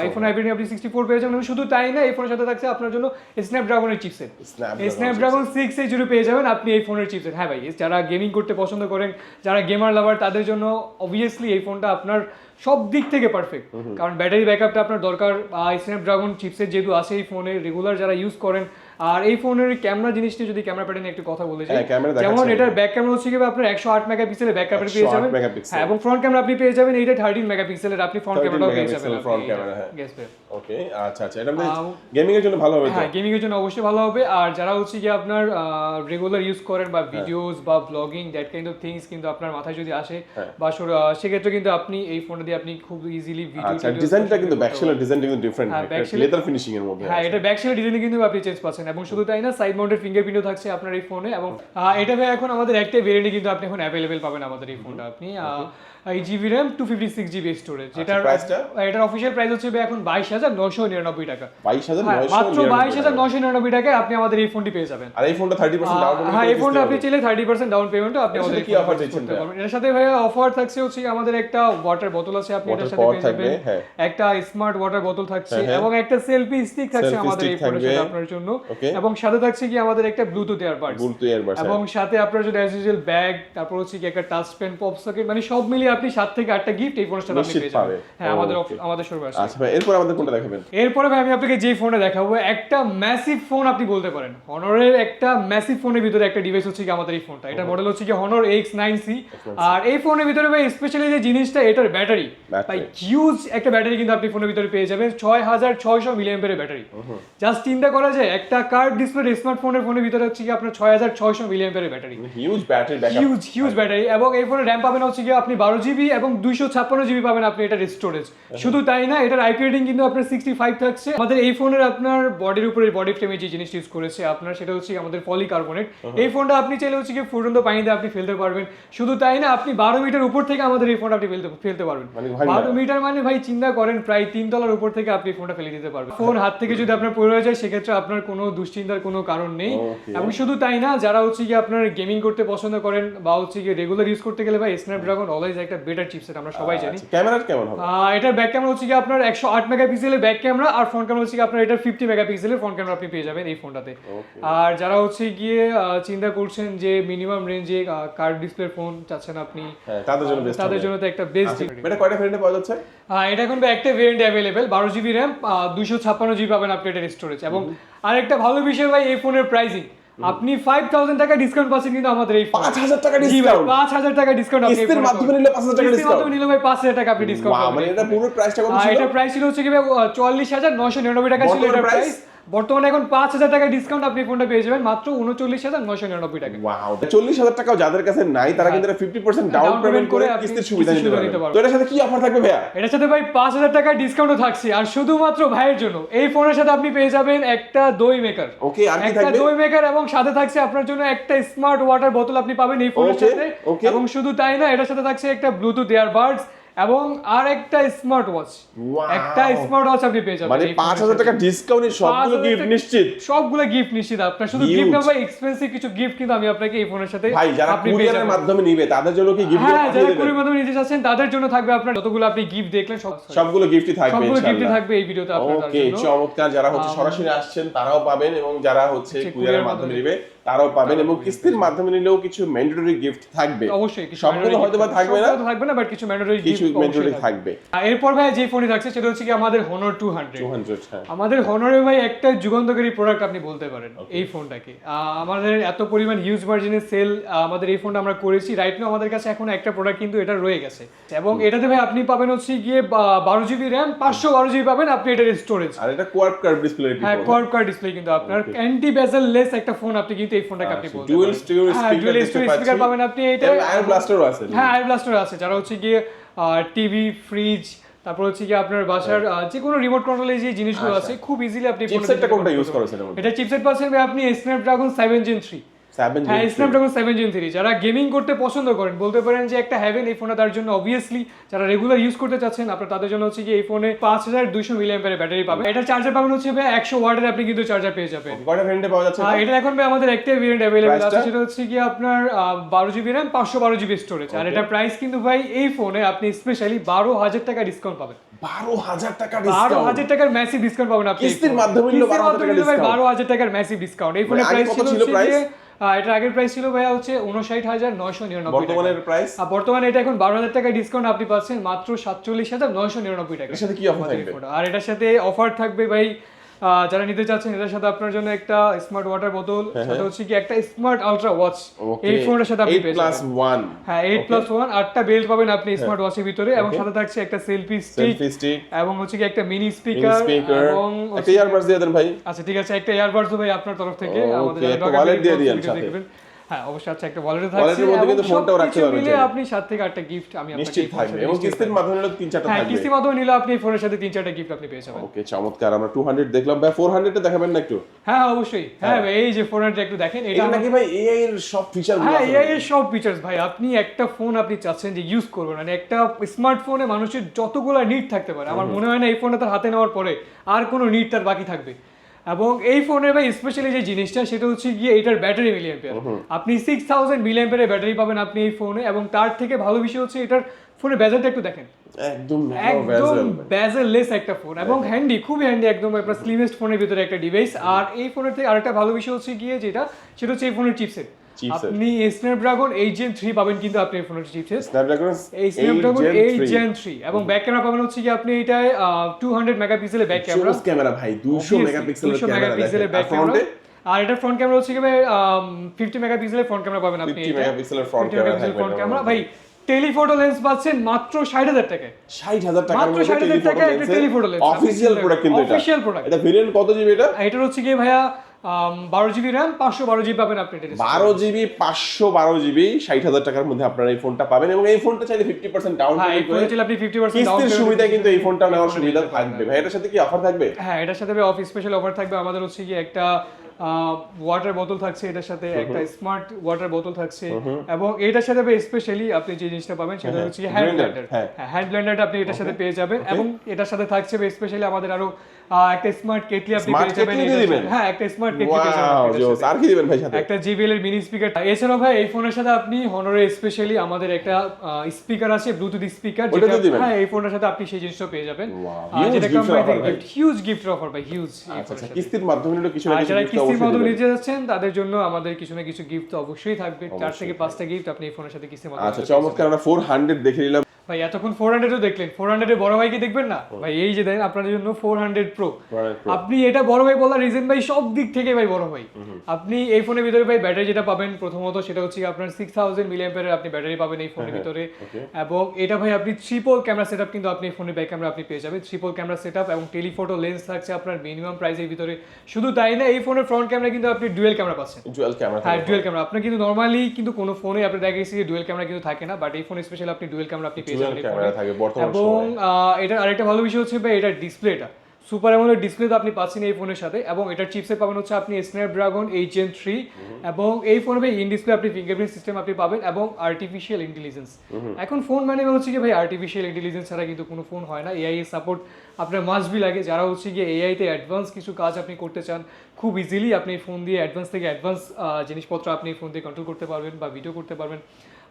এই ফোন আপনি সিক্সটি ফোর পেয়ে যাবেন। শুধু তাই না এই ফোনের সাথে থাকছে আপনার জন্য স্ন্যাপড্রাগনের চিপসেট স্ন্যাপড্রাগন সিক্স এই জুড়ে পেয়ে যাবেন আপনি এই ফোনের চিপসেট হ্যাঁ ভাই যারা গেমিং করতে পছন্দ করেন যারা গেমার লাভার তাদের জন্য অবভিয়াসলি এই ফোনটা আপনার সব দিক থেকে পারফেক্ট কারণ ব্যাটারি ব্যাকআপটা আপনার দরকার। স্ন্যাপড্রাগন চিপসেট যেহেতু আছে এই ফোনে রেগুলার যারা ইউজ করেন আর এই ফোনের ক্যামেরা জিনিসটি যদি ক্যামেরা প্যাটার্নে একটু কথা বলে যাই হ্যাঁ, যেমন। এটার ব্যাক ক্যামেরা হচ্ছে আপনার একশো আট মেগাপিক্সেলের ব্যাক ক্যামেরা পেয়ে যাবেন। হ্যাঁ এবং ফ্রন্ট ক্যামেরা আপনি পেয়ে যাবেন এইটা থার্টিন মেগাপিক্সেলের আপনি ফ্রন্ট 13 পেয়ে যাবেন front camera, হ্যাঁ। ওকে আচ্ছা আচ্ছা এটা গেমিং এর জন্য ভালো হবে হ্যাঁ গেমিং এর জন্য অবশ্যই ভালো হবে। আর যারা হচ্ছে কি আপনার রেগুলার ইউজ করেন বা ভিডিওস বা blogging that kind of things কিন্তু আপনার মাথায় যদি আসে হ্যাঁ। বা সেক্ষেত্রে কিন্তু আপনি এই ফোনটা দিয়ে আপনি খুব ইজিলি ভিডিও আচ্ছা ডিজাইনটা কিন্তু ব্যাকশেলের ডিজাইনটা কিন্তু ডিফারেন্ট হ্যাঁ, back shell- লেদার ফিনিশিং এর মধ্যে হ্যাঁ এটা ব্যাক সাইড কিন্তু আপনি চেঞ্জ পাচ্ছেন। এবং শুধু তাই না সাইড মাউন্টেড ফিঙ্গারপ্রিন্টও থাকছে আপনার এই ফোনে এবং এটা ভাই এখন আমাদের একটাই ভেরিয়েন্টে কিন্তু আপনি এখন অ্যাভেলেবেল পাবেন আমাদের এই ফোনটা আপনি। Eight GB RAM two fifty six GB storage যেটার? এটার অফিসিয়াল প্রাইস হচ্ছে এখন বাইশ হাজার নশো নিরানব্বই টাকা। বাইশ হাজার হ্যাঁ, মাত্র বাইশ হাজার নশো নিরানব্বই টাকায় আপনি আমাদের এই ফোনটি পেয়ে যাবেন। আর এই ফোনটা থার্টি পার্সেন্ট ডাউন হ্যাঁ এই ফোনটা আপনি চাইলে থার্টি পার্সেন্ট ডাউন পেমেন্টও আপনি আমাদের কি অফার দিচ্ছেন এর সাথে ভাইয়া অফার থাকছে হচ্ছে আমাদের একটা ওয়াটার বোতল আছে আপনি এটার সাথে পেয়ে যাবেন। হ্যাঁ। একটা স্মার্ট ওয়াটার বোতল থাকছে হ্যাঁ। এবং একটা সেলফি স্টিক থাকছে আমাদের এই ফোনের সাথে আপনার জন্য। এবং সাথে থাকছে কি আমাদের একটা ব্লুটুথ ইয়ারবাডস বলতে এয়ারবাডস এবং সাথে আপনার অ্যাজ ইউজুয়াল ব্যাগ তারপর হচ্ছে কি একটা টাচ পেন পপ সকেট মানে সব মিলিয়ে আপনি সাত থেকে আটটা গিফট এই ফোনের সাথে আপনি পেয়ে যাবেন। হ্যাঁ আমাদের আমাদের শোরুমে আছে। আচ্ছা ভাই এরপর আমাদের কোনটা দেখাবেন? এরপরে ভাই আমি আপনাকে যে ফোনটা দেখাবো একটা ম্যাসিভ ফোন আপনি বলতে পারেন। হনরের একটা ম্যাসিভ ফোনের ভিতরে একটা ডিভাইস হচ্ছে কি আমাদের এই ফোনটা এটা মডেল হচ্ছে কি হনর এক্স নাইন সি আর এই ফোনের ভিতরে ভাই স্পেশালি যে জিনিসটা এটার ব্যাটারি। ভাই হিউজ একটা ব্যাটারি কিন্তু আপনি ফোনের ভিতরে পেয়ে যাবেন। ছয় হাজার ছয়শো মিলিয়ামের ব্যাটারি জাস্ট চিন্তা করা যায় একটা কার্ড ডিসপ্লে স্মার্টফোনের ফোনের ভিতরে হচ্ছে কি আপনার ছয় হাজার ছয়শো মিলিয়ামের battery huge battery huge huge battery এবং এই ফোনের র্যাম পাবেন হচ্ছে গিয়ে আপনি বারো জিবি এবং দুইশো ছাপ্পান্ন জিবি পাবেন আপনি এটার স্টোরেজ শুধু তাই না এটার আইপি রেটিং কিন্তু আপনার সিক্সটি ফাইভ থাকছে। আমাদের এই ফোনের আপনার বডির উপরে বডি ফ্রেমে যে জিনিসটা ইউজ করেছে আপনার সেটা হচ্ছে আমাদের পলিকার্বনেট এই ফোনটা আপনি চাইলে হচ্ছে গিয়ে ফুটন্ত পানিতে আপনি ফেলতে পারবেন। শুধু তাই না আপনি বারো মিটার উপর থেকে আমাদের এই ফোনটা আপনি ফেলতে ফেলতে পারবেন। মানে বারো মিটার মানে ভাই চিন্তা করেন প্রায় তিন তলার উপর থেকে আপনি ফোনটা ফেলে দিতে পারবেন। ফোন হাত থেকে যদি আপনার পড়ে যায় সেক্ষেত্রে আপনার কোনো দুশ্চিন্তার কোনো কারণ নেই। এবং শুধু তাই না যারা হচ্ছে কি আপনার গেমিং করতে পছন্দ করেন বা হচ্ছে গিয়ে রেগুলার ইউজ করতে গেলে ভাই স্ন্যাপড্রাগন অলওয়েজ একটা বেটার চিপসেট আমরা সবাই জানি। ক্যামেরা কেমন হবে? এটার ব্যাক ক্যামেরা হচ্ছে কি আপনার একশো আট মেগাপিক্সেলের ব্যাক ক্যামেরা আর ফ্রন্ট ক্যামেরা হচ্ছে কি আপনার এটার ফিফটি মেগাপিক্সেলের ফ্রন্ট ক্যামেরা আপনি পেয়ে যাবেন এই ফোনটাতে. আর যারা হচ্ছে গিয়ে চিন্তা করছেন যে মিনিমাম রেঞ্জে কার্ড ডিসপ্লে ফোন চাচ্ছেন আপনি হ্যাঁ তাদের জন্য বেস্ট তাদের জন্য তো একটা বেস্ট এটা কয়টা ভেরিয়েন্টে পাওয়া যাচ্ছে? এটা এখন একটা ভেরিয়েন্ট অ্যাভেলেবেল বারো জিবি র্যাম দুশো ছাপ্পান্ন জিবি পাবেন আপনি এটার স্টোরেজ এবং আরেকটা ভালো বিষয় ভাই এই ফোনের প্রাইসিং আপনি ফাইভ থাউজেন্ড টাকা ডিসকাউন্ট পাচ্ছেন কিন্তু আমাদের এই পাঁচ হাজার টাকা ডিসকাউন্ট পাঁচ হাজার টাকা ডিসকাউন্ট আপনি কিস্তির মাধ্যমে নিলে পাঁচ হাজার টাকা কিস্তির ডিসকাউন্ট মাধ্যমে নিলে ভাই পাঁচ হাজার টাকা আপনি ডিসকাউন্ট পাবেন মানে এটা পুরো প্রাইসটা কত ছিল? এটা প্রাইস ছিল হচ্ছে কি চুয়াল্লিশ হাজার নশো নিরানব্বই টাকা ছিল এটা প্রাইস বর্তমানে এখন পাঁচ হাজার টাকা ডিসকাউন্ট আপনি ফোনটা পেয়ে যাবেন মাত্র উনচল্লিশ হাজার নশো নিরানব্বই টাকা ওয়াও চল্লিশ হাজার টাকাও যাদের কাছে নাই তারা কিন্তু ফিফটি পার্সেন্ট ডাউন পেমেন্ট করে কিস্তির সুবিধা নিতে পারবেন। তো এটার সাথে কি অফার থাকবে ভাইয়া? এটার সাথে ভাই পাঁচ হাজার টাকা ডিসকাউন্টও থাকছে। আর শুধুমাত্র ভাইয়ের জন্য এই ফোনের সাথে আপনি পেয়ে যাবেন একটা দই মেকার ওকে আর কি একটা দই মেকার এবং সাথে থাকছে আপনার জন্য একটা স্মার্ট ওয়াটার বোতল আপনি পাবেন এই ফোনের সাথে। এবং শুধু তাই না এটার সাথে থাকছে একটা ব্লুটুথ ইয়ারবাডস এবং আর একটা স্মার্ট ওয়াচ একটা স্মার্ট ওয়াচ আপনি পেয়ে যাবেন মানে এই পাঁচ ফোনের হাজার সাথে। টাকা ডিসকাউন্ট সবগুলো গিফট নিশ্চিত। সবগুলো গিফট নিশ্চিত। আপনার শুধু গিফট না ভাই এক্সপেন্সিভ কিছু গিফট কিন্তু আমি আপনাকে এই ফোনের সাথে ভাই যারা কুরিয়ারের মাধ্যমে নিবে তাদের জন্য কি গিফট হ্যাঁ যারা দেবেন কুরিয়ার মাধ্যমে নিতে চাচ্ছেন তাদের জন্য থাকবে আপনার যতগুলো আপনি গিফট দেখলেন সব সবগুলো গিফটই থাকবে সবগুলো গিফটই থাকবে এই ভিডিওতে আপনার ওকে চমৎকার যারা হচ্ছে সরাসরি আসছেন তারাও পাবেন এবং যারা হচ্ছে কুরিয়ারের মাধ্যমে। নিবে তারাও পাবেন এবং কিস্তির মাধ্যমে নিলেও কিছু ম্যান্ডেটরি গিফট থাকবে। অবশ্যই সবগুলো হয়তো বা থাকবে না। থাকবে না বাট কিছু ম্যান্ডেটরি কিছু ম্যান্ডেটরি থাকবে। এরপর ভাই যে ফোনই থাকছে সেটা হচ্ছে কি আমাদের টু হান্ড্রেড 200 হ্যাঁ। আমাদের হনরে ভাই একটা যুগান্তকারী প্রোডাক্ট আপনি বলতে পারেন এই ফোনটাকে আমাদের এত পরিমাণ হিউজ মার্জিনের সেল আমাদের এই ফোনটা আমরা করেছি। রাইট নাও আমাদের কাছে এখন একটা প্রোডাক্ট কিন্তু এটা রয়ে গেছে। এবং এটাতে ভাই আপনি পাবেন হচ্ছে গিয়ে বারো জিবি র্যাম পাঁচশো বারো জিবি পাবেন আপনি এটার স্টোরেজ আর এটা কোয়াড কার্ভ ডিসপ্লে হ্যাঁ কোয়াড কার্ড ডিসপ্লে কিন্তু আপনার অ্যান্টি বেজেল লেস একটা ফোন আপনি কিন্তু এই ফোনটাকে আপনি বলতে ডুয়াল পারেন। হ্যাঁ স্পিকার পাবেন আপনি এটা আয়ার ব্লাস্টারও আছে। হ্যাঁ ব্লাস্টার আছে যারা হচ্ছে গিয়ে টিভি ফ্রিজ তারপর হচ্ছে কি আপনার বাসার যে কোনো রিমোট কন্ট্রোলে যে জিনিসগুলো আছে খুব ইজিলি আপনি চিপসেটটা কোনটা ইউজ করেছেন এটা চিপসেট পাচ্ছেন আপনি স্ন্যাপড্রাগন সেভেন জেন থ্রি 7 হ্যাঁ স্ন্যাপড্রাগন সেভেন জেন থ্রি যারা গেমিং করতে পছন্দ করেন বলতে পারেন যে একটা হ্যাভেন এই ফোনটা তার জন্য অবভিয়াসলি যারা রেগুলার ইউজ করতে চাচ্ছেন আপনার তাদের জন্য হচ্ছে কি এই ফোনে পাঁচ হাজার দুইশো মিলিয়াম ব্যাটারি পাবেন। এটা চার্জার পাবেন হচ্ছে একশো ওয়াটের আপনি কিন্তু চার্জার পেয়ে যাবেন। কয়টা ভেরিয়েন্টে পাওয়া যাচ্ছে? এটা এখন ভাই আমাদের একটাই ভেরিয়েন্ট অ্যাভেলেবল আছে সেটা হচ্ছে কি আপনার বারো জিবি র্যাম পাঁচশো বারো জিবি স্টোরেজ আর এটা প্রাইস কিন্তু ভাই এই ফোনে আপনি স্পেশালি বারো হাজার টাকা ডিসকাউন্ট পাবেন। বারো হাজার টাকা বারো হাজার টাকার ম্যাসিভ ডিসকাউন্ট পাবেন আপনি কিস্তির মাধ্যমে নিলে কিস্তির 12,000 মাধ্যমে নিলে ভাই বারো হাজার টাকার ম্যাসিভ ডিসকাউন্ট এই ফোনের মানে প্রাইস ছিল ছিল এটার আগের প্রাইস ছিল ভাইয়া হচ্ছে উনষাট হাজার নয়শো নিরানব্বই টাকা। বর্তমানের প্রাইস আর বর্তমানে এটা এখন বারো হাজার টাকায় ডিসকাউন্ট আপনি পাচ্ছেন মাত্র সাতচল্লিশ হাজার নয়শো নিরানব্বই টাকা। সাথে কি অফার আর এটার সাথে অফার থাকবে ভাই যারা নিতে চাচ্ছেন এটার সাথে আপনার জন্য একটা স্মার্ট ওয়াটার বোতল সাথে হচ্ছে কি একটা স্মার্ট আলট্রা ওয়াচ এই ফোনের সাথে আপনি পেয়ে প্লাস যাবেন। ওয়ান হ্যাঁ এইট প্লাস ওয়ান আটটা বেল্ট পাবেন আপনি স্মার্ট ওয়াচের ভিতরে এবং সাথে থাকছে একটা সেলফি স্টিক সেলফি স্টিক এবং হচ্ছে কি একটা মিনি স্পিকার এবং একটা ইয়ারবাডস দিয়ে দেন ভাই। আচ্ছা ঠিক আছে একটা ইয়ারবাডস ভাই আপনার তরফ থেকে। আমাদের ওয়ালেট দিয়ে দেখবেন। সাথে। হ্যাঁ অবশ্যই আচ্ছা একটা ওয়ালেটে থাকছে মধ্যে কিন্তু ফোনটাও রাখতে পারবেন আপনি সাত থেকে আটটা গিফট আমি আপনাকে নিশ্চিত থাকবে এবং কিস্তির মাধ্যমে নিলে তিন চারটা হ্যাঁ থাকবে। কিস্তির মাধ্যমে নিলে আপনি ফোনের সাথে তিন চারটা গিফট আপনি পেয়ে যাবেন। ওকে চমৎকার আমরা 200 দেখলাম। ভাই 400 টা দেখাবেন না একটু? হ্যাঁ অবশ্যই। হ্যাঁ এই যে ফোনের একটু দেখেন এটা নাকি ভাই এআই এর সব ফিচার হ্যাঁ এআই এর সব ফিচার্স ভাই। আপনি একটা ফোন আপনি চাচ্ছেন যে ইউজ করবেন মানে একটা স্মার্টফোনে মানুষের যতগুলো নিড থাকতে পারে আমার মনে হয় না এই ফোনটা তার হাতে নেওয়ার পরে আর কোনো নিড তার বাকি থাকবে। এবং এই ফোনের ভাই স্পেশালি যে জিনিসটা সেটা হচ্ছে গিয়ে এটার ব্যাটারি মিলিয়াম আপনি সিক্স থাউজেন্ড মিলিয়াম ব্যাটারি পাবেন আপনি এই ফোনে এবং তার থেকে ভালো বিষয় হচ্ছে এটার ফোনের ব্যাজারটা একটু দেখেন। একদম একদম লেস একটা ফোন এবং হ্যান্ডি খুবই হ্যান্ডি একদম আপনার স্লিমেস্ট ফোনের ভিতরে একটা ডিভাইস আর এই ফোনের থেকে আরেকটা ভালো বিষয় হচ্ছে গিয়ে যেটা সেটা হচ্ছে এই ফোনের চিপসেট। আপনি স্ন্যাপড্রাগন এইট জেন থ্রি পাবেন কিন্তু আপনি এই ফোনের চিপসেট স্ন্যাপড্রাগন এই স্ন্যাপড্রাগন এইট জেন থ্রি এবং ব্যাক ক্যামেরা পাবেন হচ্ছে কি আপনি এটায় টু হান্ড্রেড মেগাপিক্সেলের ব্যাক ক্যামেরা ক্যামেরা ভাই 200 মেগাপিক্সেলের ক্যামেরা মেগাপিক্সেলের ব্যাক ক্যামেরা আর এটা ফ্রন্ট ক্যামেরা হচ্ছে কি ভাই ফিফটি মেগাপিক্সেলের ফ্রন্ট ক্যামেরা পাবেন আপনি 50 মেগাপিক্সেলের ফ্রন্ট ক্যামেরা ভাই টেলিফোটো লেন্স পাচ্ছেন মাত্র ষাট হাজার টাকায়। ষাট হাজার টাকার মাত্র 60,000 টাকায় একটা telephoto lens। অফিসিয়াল প্রোডাক্ট কিন্তু এটা। Official product। এটা ভেরিয়েন্ট কত জিবি এটা? এটার হচ্ছে কি ভাইয়া বারো জিবি র্যাম পাঁচশো বারো জিবি পাবেন আপনি বারো জিবি পাঁচশো বারো জিবি ষাট হাজার টাকার মধ্যে আপনারা এই ফোনটা পাবেন এবং এই ফোনটা চাইলে ফিফটি পার্সেন্ট ডাউন হ্যাঁ আপনি ফিফটি পার্সেন্ট সুবিধা কিন্তু এই ফোনটা নেওয়ার সুবিধা থাকবে। ভাই এটার সাথে কি অফার থাকবে? হ্যাঁ এটার সাথে অফ স্পেশাল অফার থাকবে। আমাদের হচ্ছে কি একটা ওয়াটার বোতল থাকছে এটার সাথে একটা স্মার্ট ওয়াটার বোতল থাকছে এবং এটার সাথে স্পেশালি আপনি যে জিনিসটা পাবেন সেটা হ্যাঁ, হচ্ছে হ্যান্ড ব্লেন্ডার হ্যাঁ। হ্যাঁ হ্যান্ড ব্লেন্ডারটা আপনি এটার সাথে পেয়ে যাবেন এবং এটার সাথে থাকছে স্পেশালি আমাদের আরও একটা স্মার্ট কেটলি আপনি পেয়ে যাবেন। হ্যাঁ একটা স্মার্ট কেটলি পেয়ে যাবেন। আর কি দিবেন ভাই সাথে একটা এর মিনি স্পিকার এছাড়াও ভাই এই ফোনের সাথে আপনি হনরের স্পেশালি আমাদের একটা স্পিকার আছে ব্লুটুথ স্পিকার দিবেন? হ্যাঁ এই ফোনের সাথে আপনি সেই জিনিসটা পেয়ে যাবেন যেটা কোম্পানি। হিউজ গিফট অফার ভাই হিউজ আচ্ছা আচ্ছা কিস্তির মাধ্যমে কিছু না কিস্তির নিতে যাচ্ছেন তাদের জন্য আমাদের কিছু না কিছু গিফট অবশ্যই থাকবে চার থেকে পাঁচটা গিফট আপনি এই ফোনের সাথে কিস্তির মাধ্যমে আচ্ছা চমৎকার আমরা ফোর হান্ড্রেড দেখে নিলাম। ভাই এতক্ষণ ফোর হান্ড্রেডও দেখলেন। ফোর হান্ড্রেডের বড় ভাইকে দেখবেন না? ভাই এই যে দেন আপনাদের জন্য ফোর হান্ড্রেড প্রো আপনি এটা বড় ভাই বলার রিজন ভাই সব দিক থেকে ভাই বড় ভাই। আপনি এই ফোনের ভিতরে ভাই ব্যাটারি যেটা পাবেন প্রথমত সেটা হচ্ছে আপনার সিক্স থাউজেন্ড মিলিয়াম্পিয়ারের আপনি ব্যাটারি পাবেন এই ফোনের ভিতরে। এবং এটা ভাই আপনি ট্রিপল ক্যামেরা সেটআপ কিন্তু আপনি এই ফোনের ব্যাক ক্যামেরা আপনি পেয়ে যাবেন। ট্রিপল ক্যামেরা সেটআপ এবং টেলিফোটো লেন্স থাকছে আপনার মিনিমাম প্রাইসের ভিতরে। শুধু তাই না এই ফোনের ফ্রন্ট ক্যামেরা কিন্তু আপনি ডুয়েল ক্যামেরা পাচ্ছেন। জুয়েল ক্যামেরা হ্যাঁ ডুয়েল ক্যামেরা আপনার কিন্তু নর্মালি কিন্তু কোনো ফোনে আপনি দেখা গেছে যে ডুয়েল ক্যামেরা কিন্তু থাকে না বাট এই ফোনে স্পেশালি আপনি ডুয়েল ক্যামেরা আপনি এবং এটার আরেকটা ভালো বিষয় হচ্ছে ভাই এটার ডিসপ্লেটা। সুপার অ্যামোলেড ডিসপ্লে তো আপনি পাচ্ছেন এই ফোনের সাথে এবং এটার চিপসে পাবেন হচ্ছে আপনি স্ন্যাপড্রাগন এইট জেন থ্রি এবং এই ফোনে ভাই ইন ডিসপ্লে আপনি ফিঙ্গারপ্রিন্ট সিস্টেম আপনি পাবেন এবং আর্টিফিশিয়াল ইন্টেলিজেন্স এখন ফোন মানে হচ্ছে কি ভাই আর্টিফিশিয়াল ইন্টেলিজেন্স ছাড়া কিন্তু কোনো ফোন হয় না। এআই এর সাপোর্ট আপনার মাস্ট বি লাগে। যারা হচ্ছে গিয়ে এআই তে অ্যাডভান্স কিছু কাজ আপনি করতে চান খুব ইজিলি আপনি ফোন দিয়ে অ্যাডভান্স থেকে অ্যাডভান্স জিনিসপত্র আপনি ফোন দিয়ে কন্ট্রোল করতে পারবেন বা ভিডিও করতে পারবেন।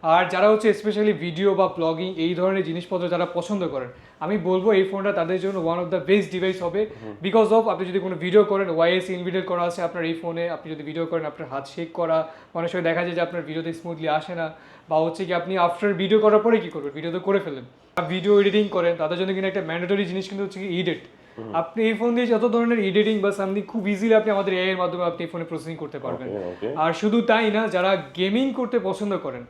আর যারা হচ্ছে স্পেশালি ভিডিও বা ব্লগিং এই ধরনের জিনিসপত্র যারা পছন্দ করেন আমি বলব এই ফোনটা তাদের জন্য one of the best device হবে। বিকজ অফ আপনি যদি কোনো ভিডিও করেন ওয়াইএস ইনভিডিও করা আছে আপনার এই ফোনে আপনি যদি ভিডিও করেন আপনার হাত শেক করা অনেক সময় দেখা যায় যে আপনার ভিডিওতে স্মুথলি আসে না বা হচ্ছে কি আপনি আফটার ভিডিও করার পরে কি করবেন? ভিডিও তো করে ফেলেন ভিডিও এডিটিং করেন তাদের জন্য কিন্তু একটা ম্যান্ডেটরি জিনিস কিন্তু হচ্ছে কি ইডিট আপনি এই ফোন দিয়ে যত ধরনের এডিটিং বা সামথিং খুব ইজিলি আপনি আমাদের এআই এর মাধ্যমে আপনি ফোনে প্রসেসিং করতে পারবেন. আর শুধু তাই না যারা গেমিং করতে পছন্দ করেন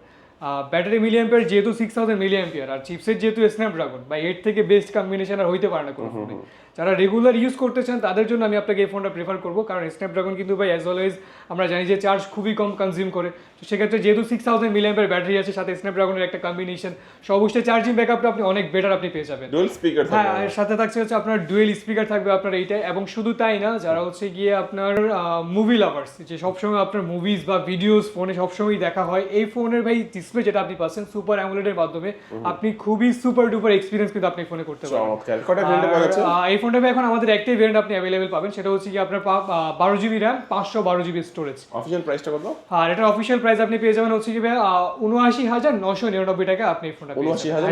ব্যাটারি মিলিয়াম্পিয়ার যেহেতু সিক্স থাউজেন্ড মিলিয়াম্পিয়ার আর চিপসের যেহেতু স্ন্যাপড্রাগন বা এর থেকে বেস্ট কম্বিনেশন আর হইতে পারে না কোনো ফোনে যারা রেগুলার ইউজ করতে চান তাদের জন্য আমি আপনাকে এই ফোনটা প্রেফার করব কারণ স্ন্যাপড্রাগন কিন্তু ভাই অ্যাজ অলওয়েজ আমরা জানি যে চার্জ খুবই কম কনজিউম করে। তো সেক্ষেত্রে যেহেতু সিক্স থাউজেন্ড মিলিয়াম্পিয়ার ব্যাটারি আছে সাথে স্ন্যাপড্রাগনের একটা কম্বিনেশন সো অবশ্যই চার্জিং ব্যাকআপটা আপনি অনেক বেটার আপনি পেয়ে যাবেন। ডুয়েল স্পিকার হ্যাঁ এর সাথে থাকছে হচ্ছে আপনার ডুয়েল স্পিকার থাকবে আপনার এইটাই এবং শুধু তাই না যারা হচ্ছে গিয়ে আপনার মুভি লাভার্স যে সবসময় আপনার মুভিজ বা ভিডিওস ফোনে সবসময় দেখা হয় এই ফোনের ভাই ডিসপ্লে যেটা আপনি পাচ্ছেন সুপার অ্যামোলেডের মাধ্যমে আপনি খুবই সুপার ডুপার এক্সপিরিয়েন্স কিন্তু আপনি ফোনে করতে পারবেন। এই ফোনটা এখন আমাদের একটাই ভেরিয়েন্ট আপনি অ্যাভেলেবেল পাবেন সেটা হচ্ছে কি আপনার বারো জিবি র্যাম পাঁচশো বারো জিবি স্টোরেজ অফিসিয়াল প্রাইসটা কত? আর এটার অফিসিয়াল প্রাইস আপনি পেয়ে যাবেন হচ্ছে কি উনআশি হাজার নশো নিরানব্বই টাকা আপনি এই ফোনটা 79,999 উনআশি হাজার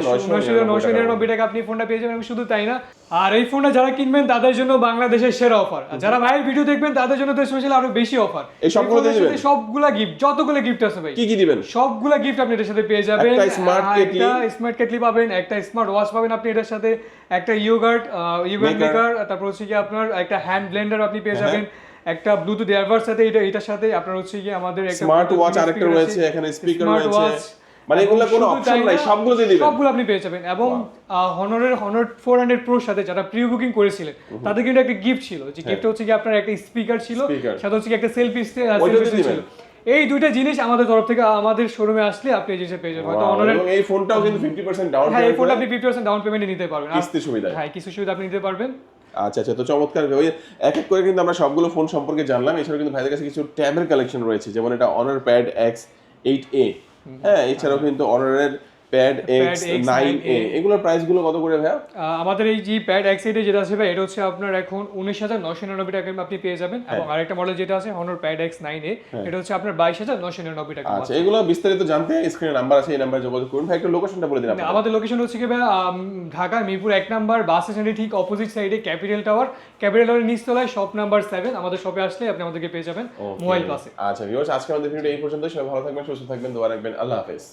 নশো নিরানব্বই টাকা। আপনি ফোনটা পেয়ে যাবেন শুধু তাই না। আর এই ফোনটা যারা কিনবেন তাদের জন্য বাংলাদেশের সেরা অফার যারা ভাইয়ের ভিডিও দেখবেন তাদের জন্য তো স্পেশালি আরও বেশি অফার এই সবগুলো? সবগুলা গিফট যতগুলো গিফট আছে ভাই। কি কি দিবেন? সবগুলা গিফট আপনি এটার সাথে পেয়ে যাবেন। একটা আহ, কেটলি। একটা স্মার্ট কেটলি পাবেন একটা স্মার্ট ওয়াচ পাবেন আপনি এটার সাথে একটা ইয়োগার্ট ইয়োগার্ট মেকার তারপর হচ্ছে কি আপনার একটা হ্যান্ড ব্লেন্ডার আপনি পেয়ে হ্যাঁ। যাবেন একটা ব্লুটুথ এয়ারবাডস সাথে এটা এটার সাথে আপনার হচ্ছে কি আমাদের একটা স্মার্ট ওয়াচ আরেকটা রয়েছে এখানে স্পিকার রয়েছে। মানে এগুলো কোনো অপশন নাই সবগুলো দিয়ে দিবেন। সবগুলো আপনি পেয়ে যাবেন। এবং হনরের হনর ফোর হান্ড্রেড প্রোর সাথে যারা প্রি বুকিং করেছিলেন তাদের কিন্তু একটা গিফট ছিল যে গিফট হচ্ছে কি আপনার একটা স্পিকার ছিল হ্যাঁ। সাথে হচ্ছে কি একটা সেলফি ওইটা ছিল? এই দুইটা জিনিস আমাদের তরফ থেকে আমাদের শোরুমে আসলে আপনি এই জিনিসটা পেয়ে যাবেন। হয়তো অনলাইন এই ফোনটাও কিন্তু 50% ডাউন হ্যাঁ এই ফোনটা আপনি ফিফটি পার্সেন্ট ডাউন পেমেন্টে নিতে পারবেন। কিস্তি সুবিধা। হ্যাঁ কিছু সুবিধা আপনি নিতে পারবেন। আচ্ছা আচ্ছা তো চমৎকার। ওই এক এক করে কিন্তু আমরা সবগুলো ফোন সম্পর্কে জানলাম। এছাড়াও কিন্তু ভাইদের কাছে কিছু ট্যাবের কালেকশন রয়েছে যেমন এটা Honor pad X eight A হ্যাঁ এছাড়াও কিন্তু অনারের প্যাড এক্স নাইন এ এগুলোর কত করে ভাইয়া? আমাদের এই যে প্যাড এক সাইডে যেটা আছে ভাই এটা হচ্ছে আপনার এখন উনিশ হাজার নশো নিরানব্বই টাকা আপনি পেয়ে যাবেন। হ্যাঁ। এবং আরেকটা মডেল যেটা আছে Honor pad X nine A এটা হচ্ছে আপনার বাইশ হাজার নশো নিরানব্বই টাকা আচ্ছা এগুলো বিস্তারিত জানতে স্ক্রিনে নাম্বার আছে এই নাম্বারে যোগাযোগ করুন। ভাই একটু লোকেশনটা বলে দিন আমাদের লোকেশন হচ্ছে কি ভাই ঢাকা মিরপুর এক নাম্বার বাস স্ট্যান্ডের ঠিক অপোজিট সাইডে ক্যাপিটাল টাওয়ার ক্যাপিটাল টাওয়ারের নিচতলায় শপ নাম্বার সেভেন আমাদের শপে আসলে আপনি আমাদেরকে পেয়ে যাবেন মোবাইল পাশে আচ্ছা ভিউয়ার্স আজকে আমাদের ভিডিও এই পর্যন্ত সবাই ভালো থাকবেন সুস্থ থাকবেন দোয়া রাখবেন। আল্লাহ হাফেজ।